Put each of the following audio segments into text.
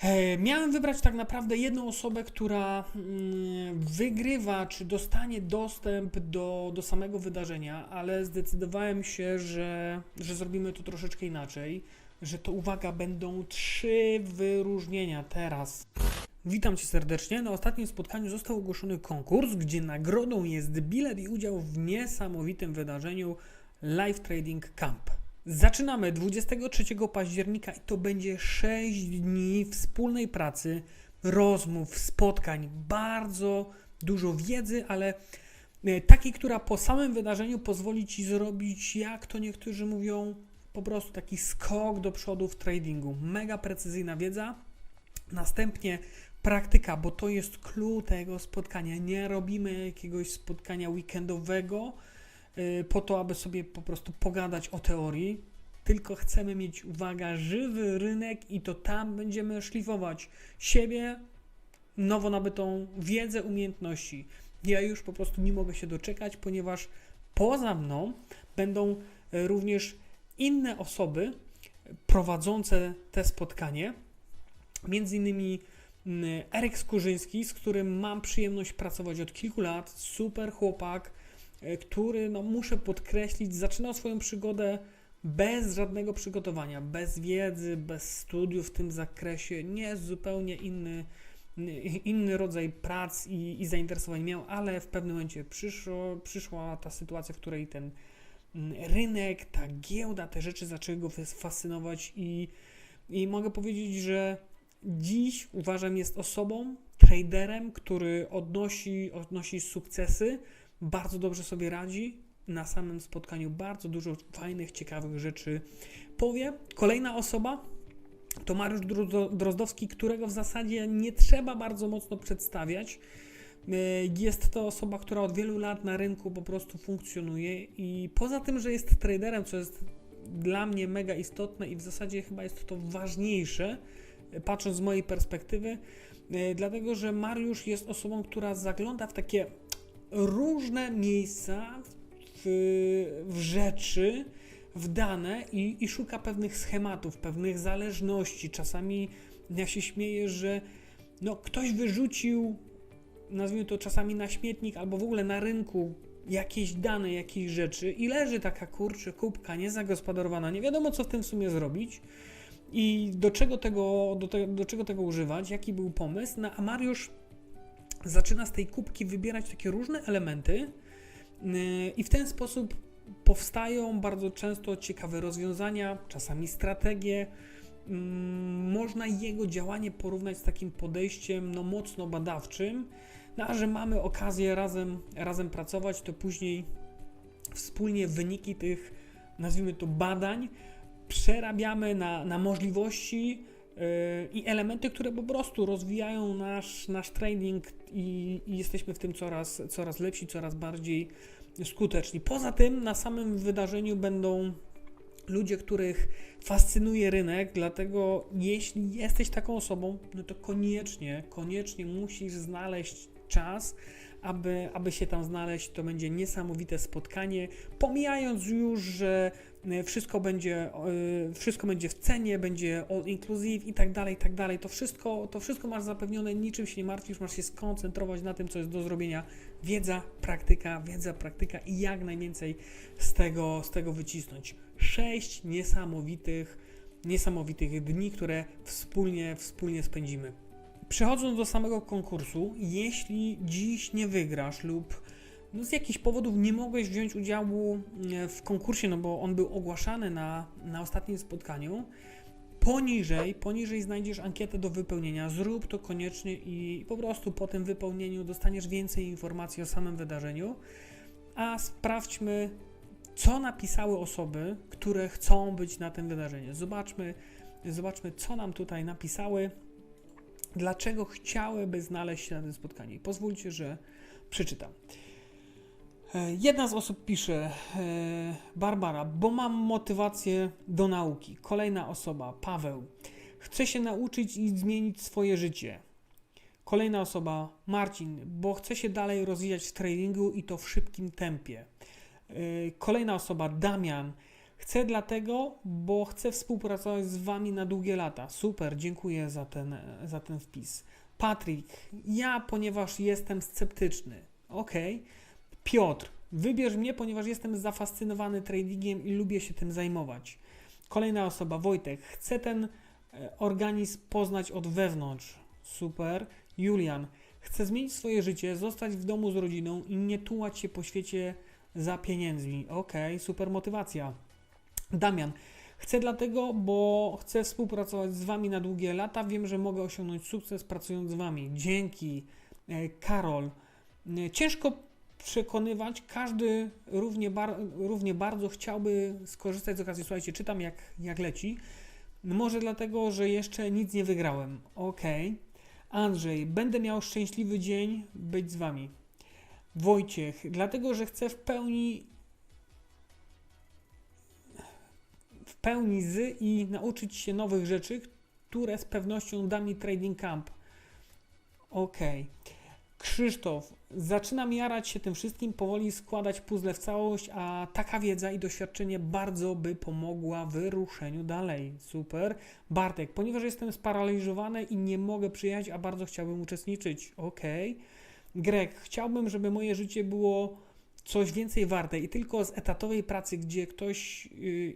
E, Miałem wybrać tak naprawdę jedną osobę, która mm, wygrywa, czy dostanie dostęp do, do samego wydarzenia, ale zdecydowałem się, że, że zrobimy to troszeczkę inaczej, że to uwaga, będą trzy wyróżnienia teraz. Witam Cię serdecznie. Na ostatnim spotkaniu został ogłoszony konkurs, gdzie nagrodą jest bilet i udział w niesamowitym wydarzeniu Live Trading Camp. Zaczynamy 23 października i to będzie 6 dni wspólnej pracy, rozmów, spotkań, bardzo dużo wiedzy, ale e, takiej, która po samym wydarzeniu pozwoli Ci zrobić, jak to niektórzy mówią, po prostu taki skok do przodu w tradingu. Mega precyzyjna wiedza. Następnie praktyka, bo to jest clue tego spotkania. Nie robimy jakiegoś spotkania weekendowego po to, aby sobie po prostu pogadać o teorii, tylko chcemy mieć, uwaga, żywy rynek i to tam będziemy szlifować siebie, nowo nabytą wiedzę, umiejętności. Ja już po prostu nie mogę się doczekać, ponieważ poza mną będą y, również inne osoby prowadzące te spotkanie, między innymi mm, Erek Skurzyński, z którym mam przyjemność pracować od kilku lat, super chłopak, który, no muszę podkreślić, zaczynał swoją przygodę bez żadnego przygotowania, bez wiedzy, bez studiów w tym zakresie, nie zupełnie inny, inny rodzaj prac i, i zainteresowań miał, ale w pewnym momencie przyszło, przyszła ta sytuacja, w której ten mm, rynek, ta giełda, te rzeczy zaczęły go fascynować i, i mogę powiedzieć, że dziś uważam jest osobą, traderem, który odnosi, odnosi sukcesy, bardzo dobrze sobie radzi. Na samym spotkaniu bardzo dużo fajnych, ciekawych rzeczy powie. Kolejna osoba to Mariusz Dro- Drozdowski, którego w zasadzie nie trzeba bardzo mocno przedstawiać. E, Jest to osoba, która od wielu lat na rynku po prostu funkcjonuje i poza tym, że jest traderem, co jest dla mnie mega istotne i w zasadzie chyba jest to ważniejsze, patrząc z mojej perspektywy, e, dlatego że Mariusz jest osobą, która zagląda w takie różne miejsca, w, w rzeczy, w dane i, i szuka pewnych schematów, pewnych zależności. Czasami ja się śmieję, że no, ktoś wyrzucił, nazwijmy to czasami na śmietnik albo w ogóle na rynku jakieś dane, jakieś rzeczy i leży taka kurczę kubka niezagospodarowana, nie wiadomo co w tym w sumie zrobić. I do czego tego, do, te, do czego tego używać, jaki był pomysł? No, a Mariusz zaczyna z tej kubki wybierać takie różne elementy yy, i w ten sposób powstają bardzo często ciekawe rozwiązania, czasami strategie. Yy, Można jego działanie porównać z takim podejściem no, mocno badawczym, no, a że mamy okazję razem, razem pracować, to później wspólnie wyniki tych, nazwijmy to, badań przerabiamy na, na możliwości i elementy, które po prostu rozwijają nasz, nasz trading i, i jesteśmy w tym coraz, coraz lepsi, coraz bardziej skuteczni. Poza tym na samym wydarzeniu będą ludzie, których fascynuje rynek, dlatego jeśli jesteś taką osobą, no to koniecznie, koniecznie musisz znaleźć czas, aby, aby się tam znaleźć. To będzie niesamowite spotkanie. Pomijając już, że e, wszystko będzie, e, wszystko będzie w cenie, będzie all inclusive i tak dalej, i tak dalej. To wszystko, to wszystko masz zapewnione, niczym się nie martwisz, masz się skoncentrować na tym, co jest do zrobienia. Wiedza, praktyka, wiedza, praktyka i jak najwięcej z tego, z tego wycisnąć. Sześć niesamowitych, niesamowitych dni, które wspólnie, wspólnie spędzimy. Przechodząc do samego konkursu, jeśli dziś nie wygrasz lub no z jakichś powodów nie mogłeś wziąć udziału e, w konkursie, no bo on był ogłaszany na, na ostatnim spotkaniu, poniżej, poniżej znajdziesz ankietę do wypełnienia. Zrób to koniecznie i po prostu po tym wypełnieniu dostaniesz więcej informacji o samym wydarzeniu. A sprawdźmy, co napisały osoby, które chcą być na tym wydarzeniu. Zobaczmy, zobaczmy, co nam tutaj napisały dlaczego chciałyby znaleźć się na tym spotkaniu. I pozwólcie, że przeczytam. E, Jedna z osób pisze, e, Barbara, bo mam motywację do nauki. Kolejna osoba, Paweł, chce się nauczyć i zmienić swoje życie. Kolejna osoba, Marcin, bo chce się dalej rozwijać w tradingu i to w szybkim tempie. E, Kolejna osoba, Damian, Chcę dlatego, bo chcę współpracować z Wami na długie lata. Super, dziękuję za ten, za ten wpis. Patryk, ja, ponieważ jestem sceptyczny. Ok. Piotr, wybierz mnie, ponieważ jestem zafascynowany tradingiem i lubię się tym zajmować. Kolejna osoba, Wojtek, chcę ten e, organizm poznać od wewnątrz. Super. Julian, chcę zmienić swoje życie, zostać w domu z rodziną i nie tułać się po świecie za pieniędzmi. Ok, super motywacja. Damian, chcę dlatego, bo chcę współpracować z Wami na długie lata. Wiem, że mogę osiągnąć sukces pracując z Wami. Dzięki. E, Karol, e, ciężko przekonywać, każdy równie, bar, równie bardzo chciałby skorzystać z okazji. Słuchajcie, czytam jak, jak leci. Może dlatego, że jeszcze nic nie wygrałem. Ok. Andrzej, będę miał szczęśliwy dzień być z Wami. Wojciech, dlatego, że chcę w pełni pełni z i nauczyć się nowych rzeczy, które z pewnością da mi Trading Camp. Ok. Krzysztof, zaczynam jarać się tym wszystkim, powoli składać puzzle w całość, a taka wiedza i doświadczenie bardzo by pomogła w ruszeniu dalej. Super. Bartek, ponieważ jestem sparaliżowany i nie mogę przyjechać, a bardzo chciałbym uczestniczyć. Ok. Greg, chciałbym, żeby moje życie było coś więcej warte i tylko z etatowej pracy, gdzie ktoś. Yy,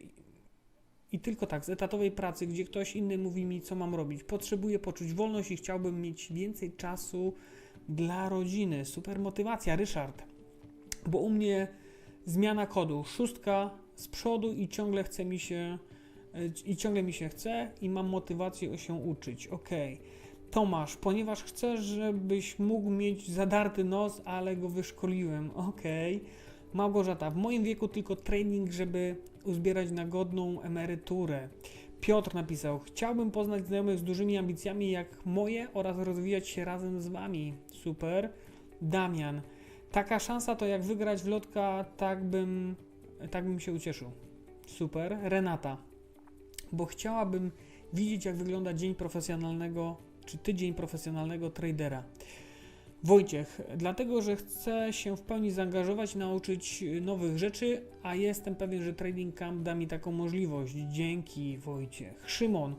i tylko tak, z etatowej pracy, gdzie ktoś inny mówi mi, co mam robić. Potrzebuję poczuć wolność i chciałbym mieć więcej czasu dla rodziny. Super motywacja, Ryszard. Bo u mnie zmiana kodu, szóstka z przodu i ciągle chce mi się i ciągle mi się chce i mam motywację się uczyć. Ok. Tomasz, ponieważ chcę, żebyś mógł mieć zadarty nos, ale go wyszkoliłem. Ok. Małgorzata, w moim wieku tylko trening, żeby uzbierać na godną emeryturę. Piotr napisał: Chciałbym poznać znajomych z dużymi ambicjami jak moje oraz rozwijać się razem z wami. Super. Damian, taka szansa to jak wygrać w lotka, tak bym, tak bym się ucieszył. Super. Renata, bo chciałabym widzieć, jak wygląda dzień profesjonalnego, czy tydzień profesjonalnego tradera. Wojciech, dlatego że chcę się w pełni zaangażować, nauczyć nowych rzeczy, a jestem pewien, że Trading Camp da mi taką możliwość. Dzięki Wojciech. Szymon,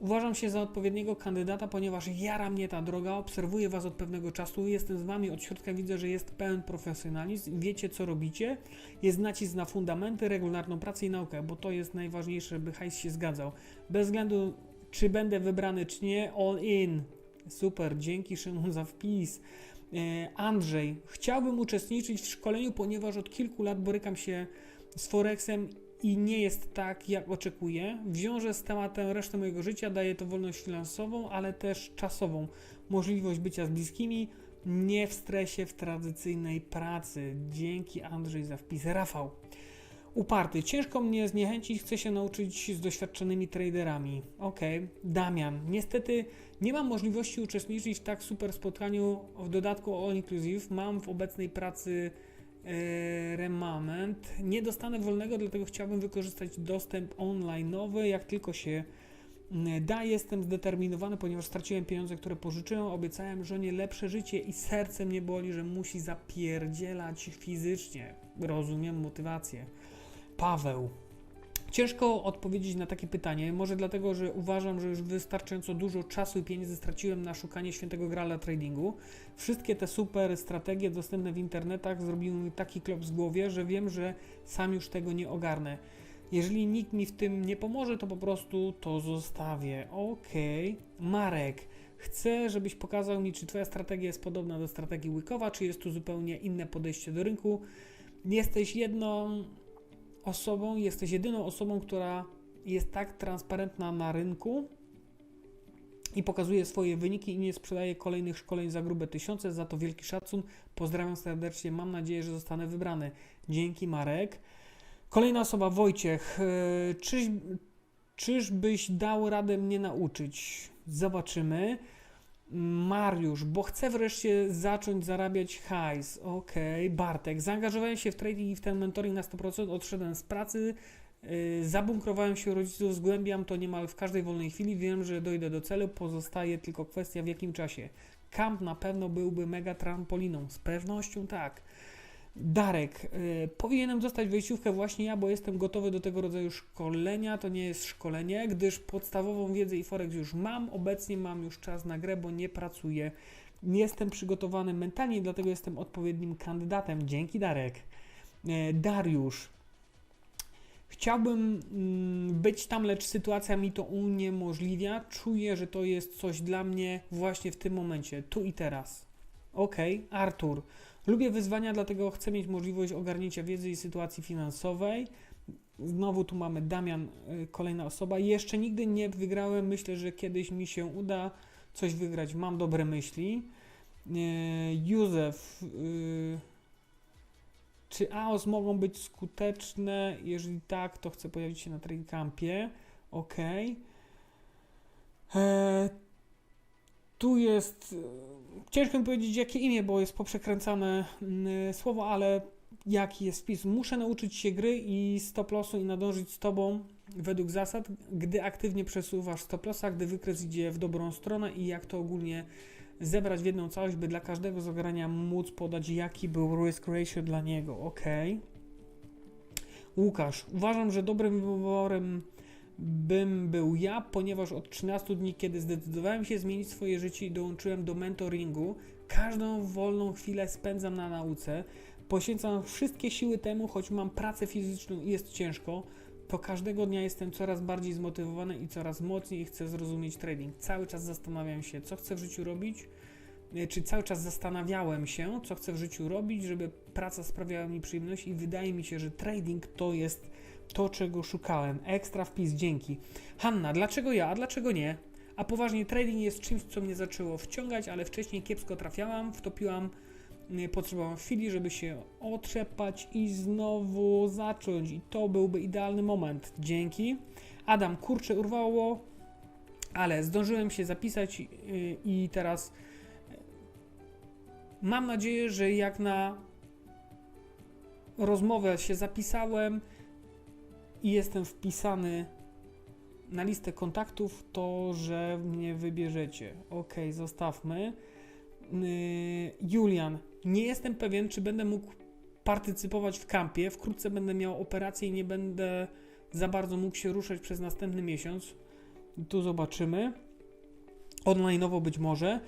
uważam się za odpowiedniego kandydata, ponieważ jara mnie ta droga, obserwuję Was od pewnego czasu, jestem z Wami od środka, widzę, że jest pełen profesjonalizm, wiecie co robicie, jest nacisk na fundamenty, regularną pracę i naukę, bo to jest najważniejsze, by hajs się zgadzał. Bez względu czy będę wybrany, czy nie, all in. Super, dzięki Szymon za wpis. E, Andrzej, chciałbym uczestniczyć w szkoleniu, ponieważ od kilku lat borykam się z Forexem i nie jest tak, jak oczekuję. Wiążę z tematem resztę mojego życia, daje to wolność finansową, ale też czasową. Możliwość bycia z bliskimi, nie w stresie w tradycyjnej pracy. Dzięki Andrzej za wpis. Rafał, uparty. Ciężko mnie zniechęcić, chcę się nauczyć z doświadczonymi traderami. Ok. Damian, niestety nie mam możliwości uczestniczyć w tak super spotkaniu, w dodatku all inclusive. Mam w obecnej pracy e, remament. Nie dostanę wolnego, dlatego chciałbym wykorzystać dostęp online'owy, jak tylko się da. Jestem zdeterminowany, ponieważ straciłem pieniądze, które pożyczyłem. Obiecałem żonie lepsze życie i serce mnie boli, że musi zapierdzielać fizycznie. Rozumiem motywację. Paweł. Ciężko odpowiedzieć na takie pytanie, może dlatego, że uważam, że już wystarczająco dużo czasu i pieniędzy straciłem na szukanie świętego grala tradingu. Wszystkie te super strategie dostępne w internetach zrobiły mi taki klop z głowie, że wiem, że sam już tego nie ogarnę. Jeżeli nikt mi w tym nie pomoże, to po prostu to zostawię. Okej. Okay. Marek, chcę, żebyś pokazał mi, czy Twoja strategia jest podobna do strategii Wickowa, czy jest tu zupełnie inne podejście do rynku. Jesteś jedną osobą, jesteś jedyną osobą, która jest tak transparentna na rynku i pokazuje swoje wyniki i nie sprzedaje kolejnych szkoleń za grube tysiące. Za to wielki szacun. Pozdrawiam serdecznie. Mam nadzieję, że zostanę wybrany. Dzięki, Marek. Kolejna osoba, Wojciech. E, czyż, czyżbyś dał radę mnie nauczyć? Zobaczymy. Mariusz, bo chcę wreszcie zacząć zarabiać hajs. Okej. Bartek, zaangażowałem się w trading i w ten mentoring na 100%, odszedłem z pracy, yy, zabunkrowałem się rodziców, zgłębiam to niemal w każdej wolnej chwili, wiem, że dojdę do celu, pozostaje tylko kwestia w jakim czasie. Camp na pewno byłby mega trampoliną, z pewnością tak. Darek, y, powinienem dostać wejściówkę właśnie ja, bo jestem gotowy do tego rodzaju szkolenia. To nie jest szkolenie, gdyż podstawową wiedzę i Forex już mam. Obecnie mam już czas na grę, bo nie pracuję. Nie jestem przygotowany mentalnie, dlatego jestem odpowiednim kandydatem. Dzięki, Darek. Y, Dariusz. Chciałbym mm, być tam, lecz sytuacja mi to uniemożliwia. Czuję, że to jest coś dla mnie właśnie w tym momencie, tu i teraz. Okej, Artur. Lubię wyzwania, dlatego chcę mieć możliwość ogarnięcia wiedzy i sytuacji finansowej. Znowu tu mamy Damian, y, kolejna osoba. Jeszcze nigdy nie wygrałem. Myślę, że kiedyś mi się uda coś wygrać. Mam dobre myśli. Y, Józef. y, Czy AOS mogą być skuteczne? Jeżeli tak, to chcę pojawić się na Trading Campie. Ok. Tu jest. e, Ciężko mi powiedzieć, jakie imię, bo jest poprzekręcane mm, słowo, ale jaki jest wpis? Muszę nauczyć się gry i stop lossu i nadążyć z tobą według zasad, gdy aktywnie przesuwasz stop lossa, gdy wykres idzie w dobrą stronę i jak to ogólnie zebrać w jedną całość, by dla każdego zagrania móc podać, jaki był risk ratio dla niego. Ok. Łukasz, uważam, że dobrym wyborem bym był ja, ponieważ od 13 dni, kiedy zdecydowałem się zmienić swoje życie i dołączyłem do mentoringu, każdą wolną chwilę spędzam na nauce, poświęcam wszystkie siły temu, choć mam pracę fizyczną i jest ciężko, to każdego dnia jestem coraz bardziej zmotywowany i coraz mocniej chcę zrozumieć trading. Cały czas zastanawiam się, co chcę w życiu robić, e, czy cały czas zastanawiałem się, co chcę w życiu robić, żeby praca sprawiała mi przyjemność i wydaje mi się, że trading to jest to, czego szukałem. Ekstra wpis, dzięki. Hanna, dlaczego ja, a dlaczego nie? A poważnie, trading jest czymś, co mnie zaczęło wciągać, ale wcześniej kiepsko trafiałam, wtopiłam, y, potrzebowałam chwili, żeby się otrzepać i znowu zacząć. I to byłby idealny moment. Dzięki. Adam, kurczę, urwało, ale zdążyłem się zapisać y, i teraz y, mam nadzieję, że jak na rozmowę się zapisałem, i jestem wpisany na listę kontaktów, to że mnie wybierzecie. Ok, zostawmy. Yy, Julian, nie jestem pewien, czy będę mógł partycypować w kampie. Wkrótce będę miał operację i nie będę za bardzo mógł się ruszać przez następny miesiąc. Tu zobaczymy. Online'owo być może.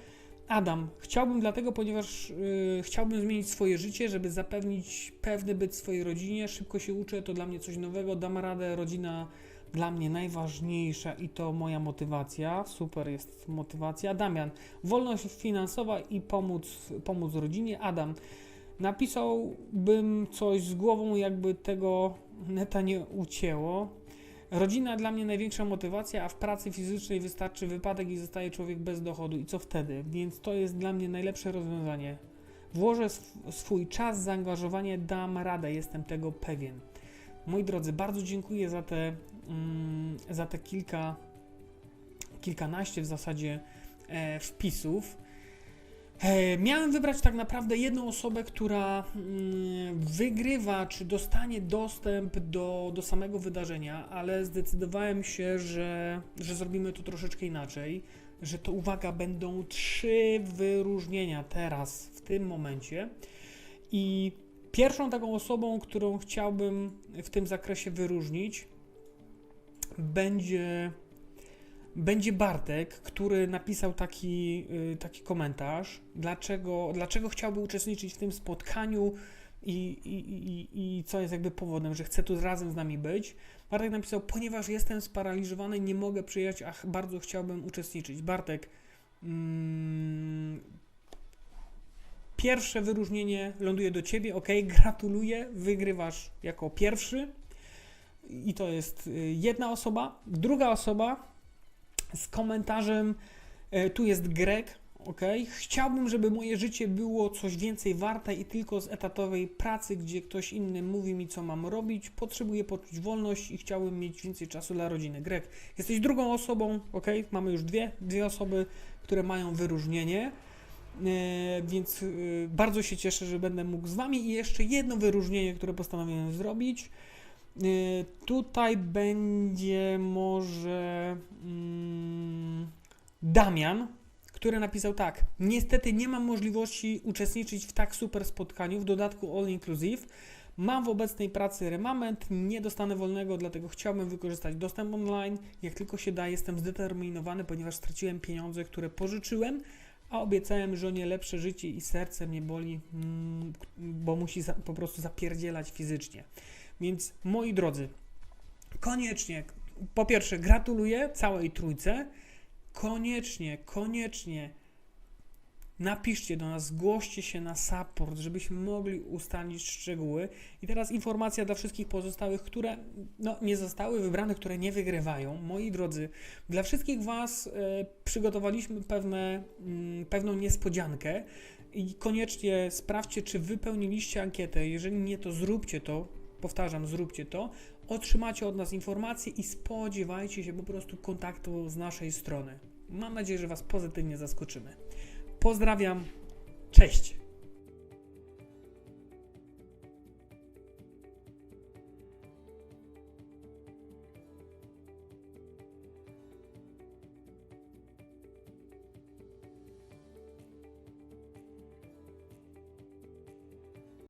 Adam, chciałbym dlatego, ponieważ yy, chciałbym zmienić swoje życie, żeby zapewnić pewny byt swojej rodzinie. Szybko się uczę, to dla mnie coś nowego. Dam radę, rodzina dla mnie najważniejsza i to moja motywacja. Super jest motywacja. Damian, wolność finansowa i pomóc, pomóc rodzinie. Adam, napisałbym coś z głową, jakby tego neta nie ucięło. Rodzina dla mnie największa motywacja, a w pracy fizycznej wystarczy wypadek i zostaje człowiek bez dochodu. I co wtedy? Więc to jest dla mnie najlepsze rozwiązanie. Włożę sw- swój czas, zaangażowanie, dam radę, jestem tego pewien. Moi drodzy, bardzo dziękuję za te, mm, za te kilka, kilkanaście w zasadzie e, wpisów. E, Miałem wybrać tak naprawdę jedną osobę, która mm, wygrywa, czy dostanie dostęp do, do samego wydarzenia, ale zdecydowałem się, że, że zrobimy to troszeczkę inaczej. Że to uwaga, będą trzy wyróżnienia teraz, w tym momencie. I pierwszą taką osobą, którą chciałbym w tym zakresie wyróżnić, będzie będzie Bartek, który napisał taki, y, taki komentarz, dlaczego, dlaczego chciałby uczestniczyć w tym spotkaniu i, i, i, i co jest jakby powodem, że chce tu razem z nami być. Bartek napisał, ponieważ jestem sparaliżowany, nie mogę przyjechać, a ch- bardzo chciałbym uczestniczyć. Bartek, mm, pierwsze wyróżnienie ląduje do ciebie, ok, gratuluję, wygrywasz jako pierwszy. I to jest y, jedna osoba. Druga osoba z komentarzem e, tu jest Greg, ok? Chciałbym, żeby moje życie było coś więcej warte i tylko z etatowej pracy, gdzie ktoś inny mówi mi, co mam robić. Potrzebuję poczuć wolność i chciałbym mieć więcej czasu dla rodziny. Greg, jesteś drugą osobą, ok? Mamy już dwie, dwie osoby, które mają wyróżnienie. E, więc e, bardzo się cieszę, że będę mógł z Wami. I jeszcze jedno wyróżnienie, które postanowiłem zrobić. Y, Tutaj będzie może mm, Damian, który napisał tak: Niestety nie mam możliwości uczestniczyć w tak super spotkaniu, w dodatku all inclusive. Mam w obecnej pracy remament, nie dostanę wolnego, dlatego chciałbym wykorzystać dostęp online. Jak tylko się da, jestem zdeterminowany, ponieważ straciłem pieniądze, które pożyczyłem, a obiecałem żonie lepsze życie i serce mnie boli, mm, bo musi po prostu zapierdzielać fizycznie. Więc moi drodzy, koniecznie, po pierwsze, gratuluję całej trójce. Koniecznie, koniecznie napiszcie do nas, zgłoście się na support, żebyśmy mogli ustalić szczegóły. I teraz informacja dla wszystkich pozostałych, które no, nie zostały wybrane, które nie wygrywają. Moi drodzy, dla wszystkich Was e, przygotowaliśmy pewne, mm, pewną niespodziankę i koniecznie sprawdźcie, czy wypełniliście ankietę. Jeżeli nie, to zróbcie to. Powtarzam, zróbcie to. Otrzymacie od nas informacje i spodziewajcie się po prostu kontaktu z naszej strony. Mam nadzieję, że Was pozytywnie zaskoczymy. Pozdrawiam. Cześć.